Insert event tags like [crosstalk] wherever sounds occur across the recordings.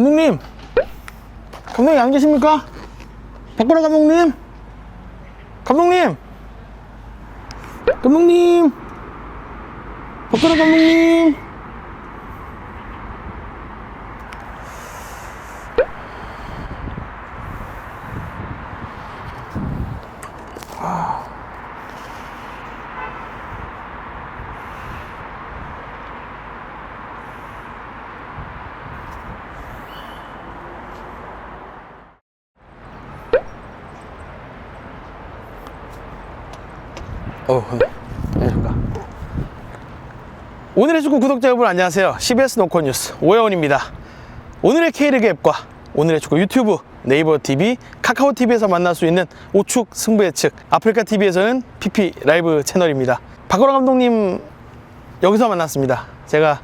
감독님! 감독님 안 계십니까? 박보라 감독님! 감독님! 감독님! 박보라 감독님 어, 안녕하십니까. 오늘의 축구 구독자 여러분 안녕하세요. CBS 노컷 뉴스 오해원입니다. 오늘의 K리그 앱과 오늘의 축구 유튜브, 네이버 TV, 카카오 TV에서 만날 수 있는 오축 승부 예측, 아프리카 TV에서는 PP 라이브 채널입니다. 박건호 감독님 여기서 만났습니다. 제가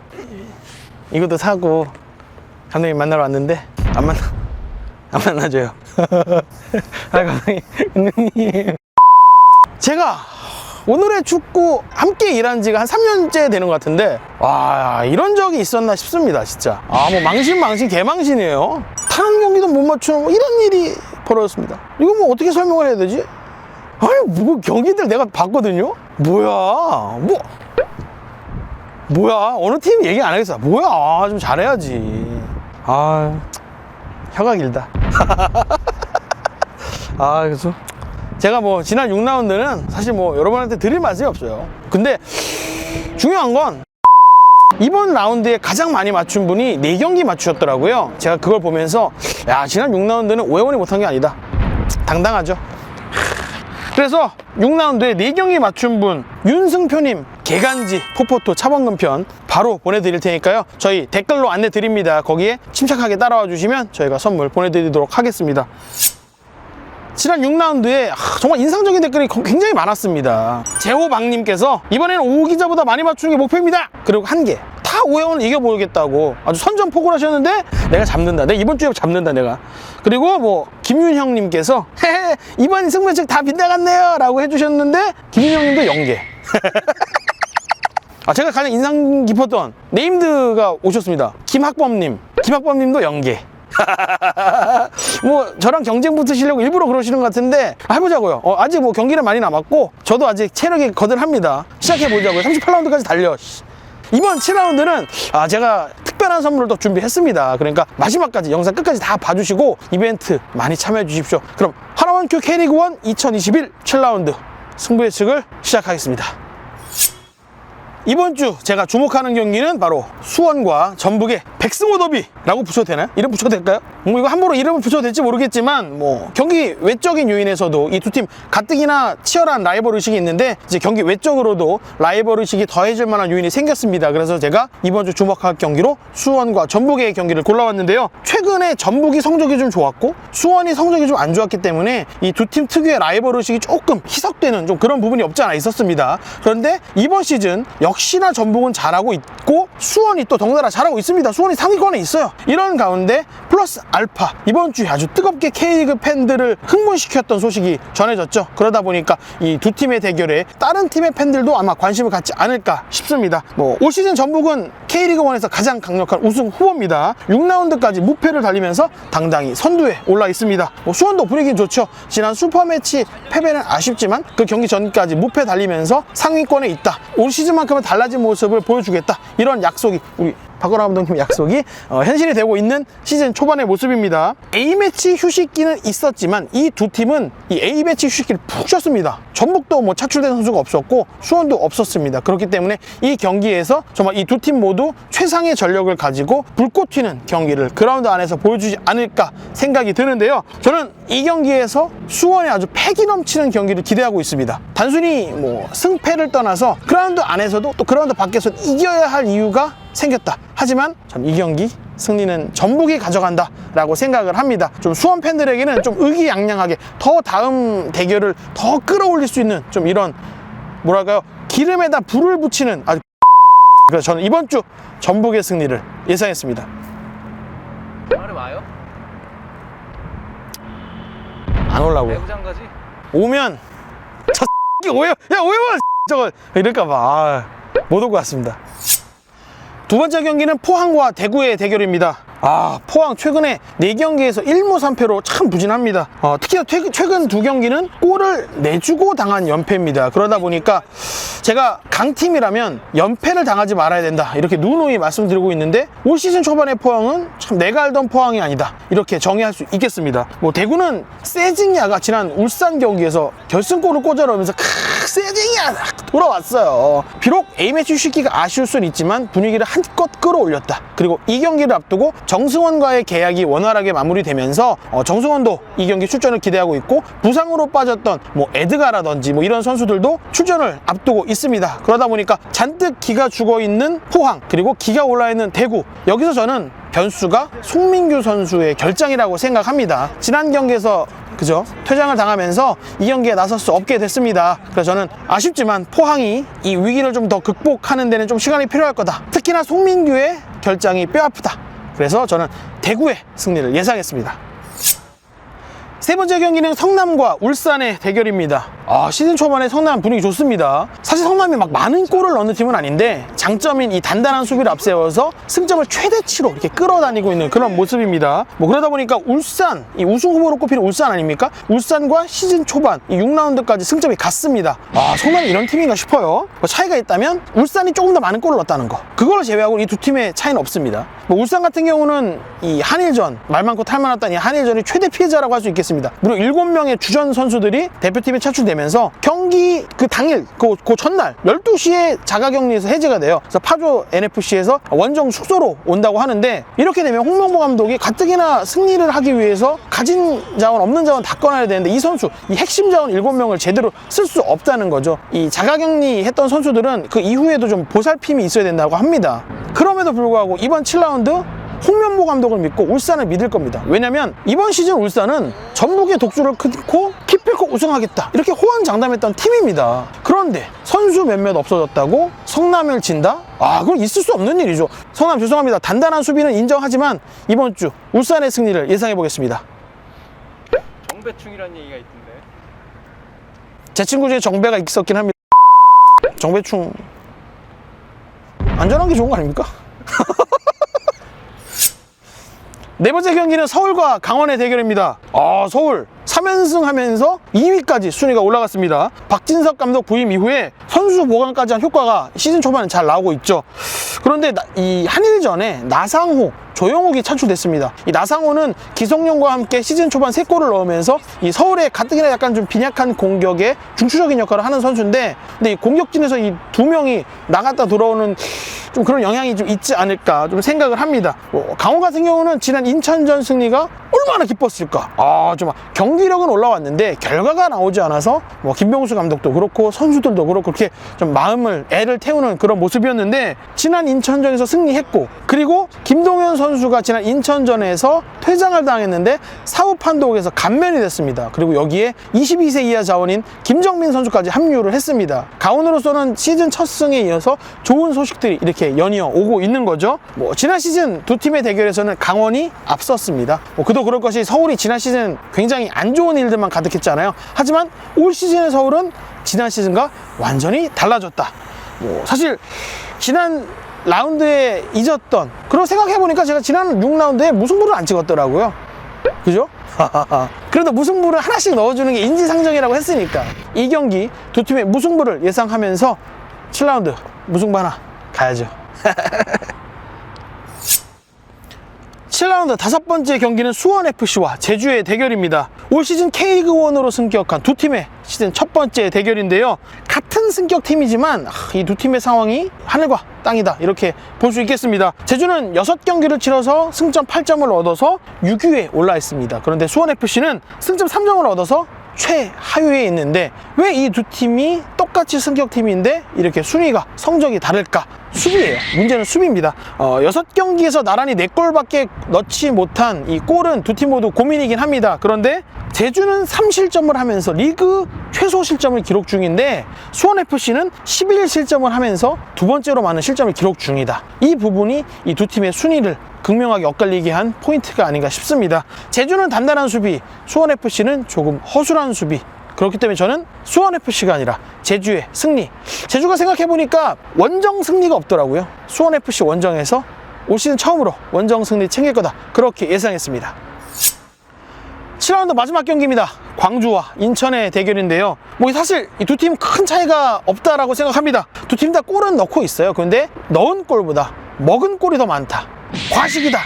이것도 사고 감독님 만나러 왔는데 안 만나 안 만나줘요. [laughs] 아 감독님, 감독님. 제가 오늘의 축구 함께 일한 지가 한 3년째 되는 것 같은데 와 이런 적이 있었나 싶습니다 진짜. 아 뭐 망신 망신 개망신이에요. 타는 경기도 못 맞추는 뭐 이런 일이 벌어졌습니다. 이거 뭐 어떻게 설명을 해야 되지? 아니 뭐 경기들 내가 봤거든요? 뭐야? 뭐 뭐야? 어느 팀 얘기 안 하겠어. 뭐야? 아, 좀 잘해야지. 아 혀가 길다. [laughs] 아 그래서 제가 뭐 지난 6라운드는 사실 뭐 여러분한테 드릴 말씀이 없어요. 근데 중요한 건 이번 라운드에 가장 많이 맞춘 분이 4경기 맞추셨더라고요. 제가 그걸 보면서 야 지난 6라운드는 오해원이 못한 게 아니다. 당당하죠. 그래서 6라운드에 4경기 맞춘 분 윤승표님 개간지 포포토 차범근 편 바로 보내드릴 테니까요 저희 댓글로 안내 드립니다 거기에 침착하게 따라와 주시면 저희가 선물 보내드리도록 하겠습니다 지난 6라운드에 정말 인상적인 댓글이 거- 굉장히 많았습니다. 제호박님께서 이번에는 오 기자보다 많이 맞추는 게 목표입니다. 그리고 한 개. 다 오해원을 이겨보겠다고 아주 선전포고를 하셨는데 내가 잡는다. 내가 이번 주에 잡는다 내가. 그리고 뭐 김윤형님께서 [laughs] 이번 승부책 다 빗나갔네요 라고 해주셨는데 김윤형님도 연계. [laughs] 아, 제가 가장 인상 깊었던 네임드가 오셨습니다. 김학범님. 김학범님도 연계. [laughs] 뭐 저랑 경쟁 붙으시려고 일부러 그러시는 것 같은데 해보자고요. 어, 아직 뭐 경기는 많이 남았고 저도 아직 체력이 거들합니다. 시작해 보자고요. 38라운드까지 달려. 씨. 이번 7라운드는 아 제가 특별한 선물을 또 준비했습니다. 그러니까 마지막까지 영상 끝까지 다 봐주시고 이벤트 많이 참여해 주십시오. 그럼 하나원큐 K리그 1 2021 7라운드 승부 예측을 시작하겠습니다. 이번 주 제가 주목하는 경기는 바로 수원과 전북의 백승호 더비라고 붙여도 되나요? 이름 붙여도 될까요? 뭐 이거 함부로 이름을 붙여도 될지 모르겠지만 뭐 경기 외적인 요인에서도 이 두 팀 가뜩이나 치열한 라이벌 의식이 있는데 이제 경기 외적으로도 라이벌 의식이 더해질 만한 요인이 생겼습니다. 그래서 제가 이번 주 주목할 경기로 수원과 전북의 경기를 골라왔는데요. 최근에 전북이 성적이 좀 좋았고 수원이 성적이 좀 안 좋았기 때문에 이 두 팀 특유의 라이벌 의식이 조금 희석되는 좀 그런 부분이 없지 않아 있었습니다. 그런데 이번 시즌 역시나 전북은 잘하고 있고 수원이 또 덩달아 잘하고 있습니다. 수원이 상위권에 있어요. 이런 가운데 플러스 알파 이번 주에 아주 뜨겁게 K리그 팬들을 흥분시켰던 소식이 전해졌죠. 그러다 보니까 이 두 팀의 대결에 다른 팀의 팬들도 아마 관심을 갖지 않을까 싶습니다. 뭐 올 시즌 전북은 K리그 1에서 가장 강력한 우승 후보입니다. 6라운드까지 무패를 달리면서 당당히 선두에 올라 있습니다. 뭐 수원도 분위기는 좋죠. 지난 슈퍼매치 패배는 아쉽지만 그 경기 전까지 무패 달리면서 상위권에 있다. 올 시즌만큼은 달라진 모습을 보여주겠다. 이런 약속이 우리 박건아 감독님 약속이 어, 현실이 되고 있는 시즌 초반의 모습입니다. A매치 휴식기는 있었지만 이 두 팀은 이 A매치 휴식기를 푹 쉬었습니다. 전북도 뭐 차출된 선수가 없었고 수원도 없었습니다. 그렇기 때문에 이 경기에서 정말 이 두 팀 모두 최상의 전력을 가지고 불꽃 튀는 경기를 그라운드 안에서 보여주지 않을까 생각이 드는데요. 저는 이 경기에서 수원의 아주 패기 넘치는 경기를 기대하고 있습니다. 단순히 뭐 승패를 떠나서 그라운드 안에서도 또 그라운드 밖에서 이겨야 할 이유가 생겼다. 하지만 전 이 경기 승리는 전북이 가져간다 라고 생각을 합니다. 좀 수원 팬들에게는 좀 의기양양하게 더 다음 대결을 더 끌어올릴 수 있는 좀 이런 뭐랄까요 기름에다 불을 붙이는 아주 [laughs] 그래서 저는 이번 주 전북의 승리를 예상했습니다. 와요? 안 올라고요. 배구장 가지? 오면 저 [laughs] 오해 야 오해원 [laughs] 저거 이럴까봐 아, 못 오고 왔습니다. 두 번째 경기는 포항과 대구의 대결입니다. 아, 포항 최근에 4경기에서 1무 3패로 참 부진합니다. 어, 특히나 최근, 최근 두 경기는 골을 내주고 당한 연패입니다. 그러다 보니까 제가 강팀이라면 연패를 당하지 말아야 된다. 이렇게 누누이 말씀드리고 있는데 올 시즌 초반의 포항은 참 내가 알던 포항이 아니다. 이렇게 정의할 수 있겠습니다. 뭐 대구는 세징야가 지난 울산 경기에서 결승골을 꽂아넣으면서 크 세징야 돌아왔어요. 비록 A매치 쉬기가 아쉬울 수는 있지만 분위기를 한껏 끌어올렸다. 그리고 이 경기를 앞두고 정승원과의 계약이 원활하게 마무리되면서 어, 정승원도 이 경기 출전을 기대하고 있고 부상으로 빠졌던 뭐 에드가라든지 뭐 이런 선수들도 출전을 앞두고 있습니다. 그러다 보니까 잔뜩 기가 죽어 있는 포항 그리고 기가 올라 있는 대구 여기서 저는 변수가 송민규 선수의 결장이라고 생각합니다. 지난 경기에서 그죠? 퇴장을 당하면서 이 경기에 나설 수 없게 됐습니다. 그래서 저는 아쉽지만 포항이 이 위기를 좀 더 극복하는 데는 좀 시간이 필요할 거다. 특히나 송민규의 결장이 뼈 아프다. 그래서 저는 대구의 승리를 예상했습니다. 세 번째 경기는 성남과 울산의 대결입니다. 아, 시즌 초반에 성남 분위기 좋습니다. 사실 성남이 막 많은 골을 넣는 팀은 아닌데 장점인 이 단단한 수비를 앞세워서 승점을 최대치로 이렇게 끌어다니고 있는 그런 모습입니다. 뭐 그러다 보니까 울산, 이 우승 후보로 꼽히는 울산 아닙니까? 울산과 시즌 초반 이 6라운드까지 승점이 같습니다. 아, 성남이 이런 팀인가 싶어요. 뭐 차이가 있다면 울산이 조금 더 많은 골을 넣었다는 거. 그걸 제외하고 이 두 팀의 차이는 없습니다. 뭐 울산 같은 경우는 이 한일전 말 많고 탈 많았던 이 한일전이 최대 피해자라고 할 수 있겠습니다. 무려 7명의 주전 선수들이 대표팀에 차출되면서 경기 그 당일 그, 그 전날 12시에 자가격리에서 해제가 돼요. 그래서 파주 NFC에서 원정 숙소로 온다고 하는데 이렇게 되면 홍명보 감독이 가뜩이나 승리를 하기 위해서 가진 자원 없는 자원 다 꺼내야 되는데 이 선수 이 핵심 자원 7명을 제대로 쓸 수 없다는 거죠. 이 자가격리 했던 선수들은 그 이후에도 좀 보살핌이 있어야 된다고 합니다. 그럼에도 불구하고 이번 7라운드 홍명보 감독을 믿고 울산을 믿을 겁니다. 왜냐면 이번 시즌 울산은 전북의 독주를 끊고 키필코 우승하겠다. 이렇게 호언장담했던 팀입니다. 그런데 선수 몇몇 없어졌다고 성남을 진다? 아, 그건 있을 수 없는 일이죠. 성남 죄송합니다. 단단한 수비는 인정하지만 이번 주 울산의 승리를 예상해 보겠습니다. 정배충이라는 얘기가 있던데. 제 친구 중에 정배가 있었긴 합니다. 정배충 안전한 게 좋은 거 아닙니까? [laughs] 네 번째 경기는 서울과 강원의 대결입니다. 아, 서울 3연승 하면서 2위까지 순위가 올라갔습니다. 박진석 감독 부임 이후에 선수 보강까지 한 효과가 시즌 초반에 잘 나오고 있죠. 그런데 나- 이 한일전에 나상호, 조영욱이 차출됐습니다. 이 나상호는 기성용과 함께 시즌 초반 3골을 넣으면서 이 서울의 가뜩이나 약간 좀 빈약한 공격에 중추적인 역할을 하는 선수인데 근데 이 공격진에서 이 두 명이 나갔다 돌아오는 좀 그런 영향이 좀 있지 않을까 좀 생각을 합니다. 뭐 강호 같은 경우는 지난 인천전 승리가 얼마나 기뻤을까. 아, 좀 경기력은 올라왔는데 결과가 나오지 않아서 뭐 김병수 감독도 그렇고 선수들도 그렇고 그렇게 좀 마음을 애를 태우는 그런 모습이었는데 지난 인천전에서 승리했고 그리고 김동현 선수 가 지난 인천전에서 퇴장을 당했는데 사후 판독에서 감면이 됐습니다. 그리고 여기에 22세 이하 자원인 김정민 선수까지 합류를 했습니다. 강원으로서는 시즌 첫 승에 이어서 좋은 소식들이 이렇게 연이어 오고 있는 거죠. 뭐 지난 시즌 두 팀의 대결에서는 강원이 앞섰습니다. 뭐 그도 그럴 것이 서울이 지난 시즌 굉장히 안 좋은 일들만 가득했잖아요. 하지만 올 시즌의 서울은 지난 시즌과 완전히 달라졌다. 뭐 사실 지난 라운드에 잊었던 그런 생각해보니까 제가 지난 6라운드에 무승부를 안 찍었더라고요. 그죠? [laughs] 그래도 무승부를 하나씩 넣어주는 게 인지상정이라고 했으니까 이 경기 두 팀의 무승부를 예상하면서 7라운드 무승부 하나 가야죠. [laughs] 7라운드 다섯 번째 경기는 수원FC와 제주의 대결입니다. 올 시즌 K리그1으로 승격한 두 팀의 시즌 첫 번째 대결인데요. 같은 승격 팀이지만 이 두 팀의 상황이 하늘과 땅이다 이렇게 볼 수 있겠습니다. 제주는 6경기를 치러서 승점 8점을 얻어서 6위에 올라 있습니다. 그런데 수원FC는 승점 3점을 얻어서 최하위에 있는데 왜 이 두 팀이 똑같이 승격팀인데 이렇게 순위가 성적이 다를까? 수비예요. 문제는 수비입니다. 어, 6경기에서 나란히 4골밖에 넣지 못한 이 골은 두 팀 모두 고민이긴 합니다. 그런데 제주는 3실점을 하면서 리그 최소 실점을 기록 중인데 수원FC는 11실점을 하면서 두 번째로 많은 실점을 기록 중이다. 이 부분이 이 두 팀의 순위를 극명하게 엇갈리게 한 포인트가 아닌가 싶습니다. 제주는 단단한 수비, 수원FC는 조금 허술한 수비. 그렇기 때문에 저는 수원FC가 아니라 제주의 승리. 제주가 생각해보니까 원정 승리가 없더라고요. 수원FC 원정에서 올 시즌 처음으로 원정 승리 챙길 거다. 그렇게 예상했습니다. 7라운드 마지막 경기입니다. 광주와 인천의 대결인데요. 뭐 사실 이 두 팀 큰 차이가 없다라고 생각합니다. 두 팀 다 골은 넣고 있어요. 그런데 넣은 골보다 먹은 골이 더 많다. 과식이다.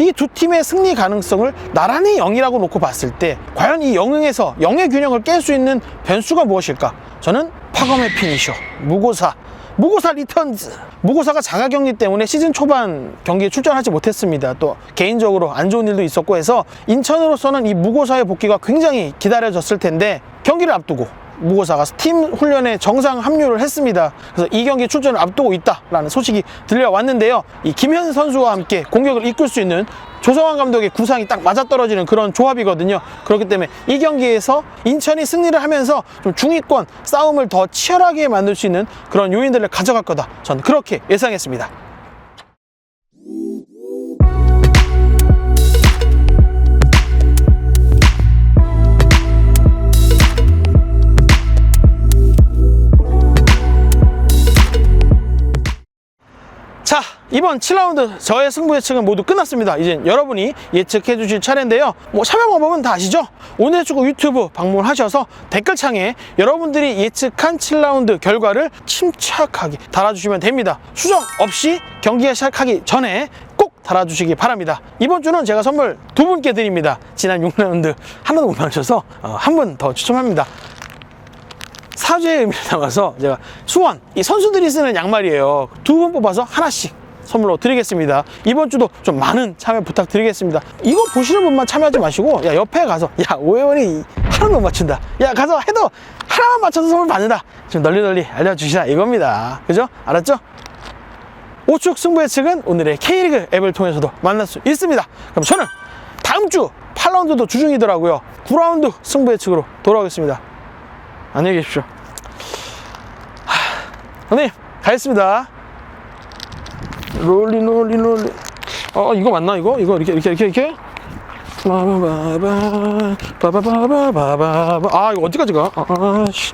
이 두 팀의 승리 가능성을 나란히 0이라고 놓고 봤을 때 과연 이 영흥에서 영의 균형을 깰 수 있는 변수가 무엇일까? 저는 파검의 피니셔, 무고사, 무고사 리턴즈. 무고사가 자가격리 때문에 시즌 초반 경기에 출전하지 못했습니다. 또 개인적으로 안 좋은 일도 있었고 해서 인천으로서는 이 무고사의 복귀가 굉장히 기다려졌을 텐데 경기를 앞두고 무고사가 팀 훈련에 정상 합류를 했습니다. 그래서 이 경기 출전을 앞두고 있다라는 소식이 들려왔는데요. 이 김현 선수와 함께 공격을 이끌 수 있는 조성환 감독의 구상이 딱 맞아떨어지는 그런 조합이거든요. 그렇기 때문에 이 경기에서 인천이 승리를 하면서 좀 중위권 싸움을 더 치열하게 만들 수 있는 그런 요인들을 가져갈 거다. 저는 그렇게 예상했습니다. 이번 7라운드 저의 승부 예측은 모두 끝났습니다. 이제 여러분이 예측해 주실 차례인데요. 뭐 참여 방법은 다 아시죠? 오늘 축구 유튜브 방문하셔서 댓글창에 여러분들이 예측한 7라운드 결과를 침착하게 달아주시면 됩니다. 수정 없이 경기가 시작하기 전에 꼭 달아주시기 바랍니다. 이번 주는 제가 선물 두 분께 드립니다. 지난 6라운드 하나도 못 맞춰서 어, 한분 더 추첨합니다. 사죄의 의미를 담아서 제가 수원 이 선수들이 쓰는 양말이에요. 두분 뽑아서 하나씩 선물로 드리겠습니다. 이번 주도 좀 많은 참여 부탁드리겠습니다. 이거 보시는 분만 참여하지 마시고 야 옆에 가서 야 오해원이 하나도 못 맞춘다. 야 가서 해도 하나만 맞춰서 선물 받는다. 좀 널리 널리 알려주시라 이겁니다. 그죠? 알았죠? 우측 승부 예측은 오늘의 K리그 앱을 통해서도 만날 수 있습니다. 그럼 저는 다음 주 8라운드도 주중이더라고요. 9라운드 승부 예측으로 돌아오겠습니다. 안녕히 계십시오. 하, 형님, 가겠습니다. 롤리, 롤리, 롤리. 어, 이거 맞나, 이거? 이거 이렇게, 이렇게, 이렇게, 이렇게? 바바바바, 바바바바바바. 아, 이거 어디까지 가? 아, 씨.